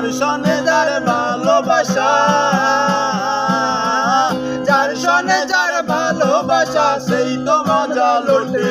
যার সনে যার ভালোবাসা যার সনে যার ভালোবাসা সেই তো মজা লোটে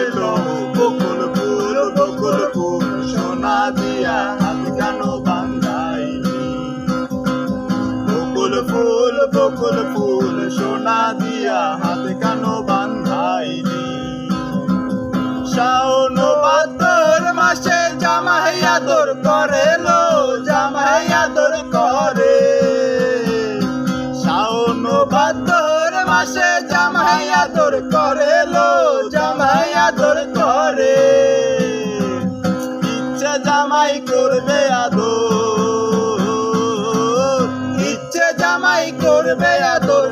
জামাই করবে আদর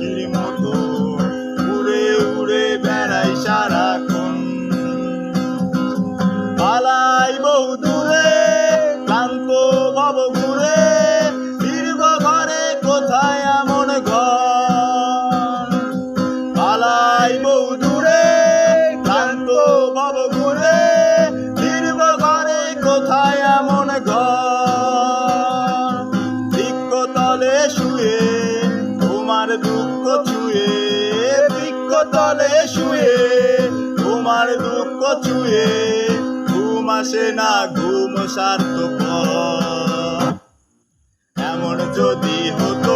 Lima. শুয়ে তোমার দুঃখ ছুঁয়ে ঘুম আসে না ঘুম সার্থক। এমন যদি হতো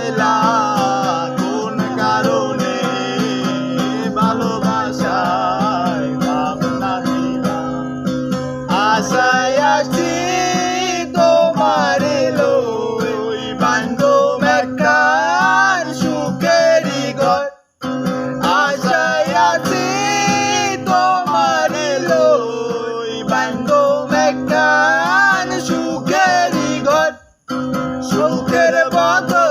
পাইলা কোন কারণে ভালোবাসায় ভাবনা দিলা আশায় আসছি তোমার ওই বান্ধব একটার সুখেরই ঘর আশায় আছি তোমার ওই বান্ধব একটার সুখেরই ঘর সুখের বদল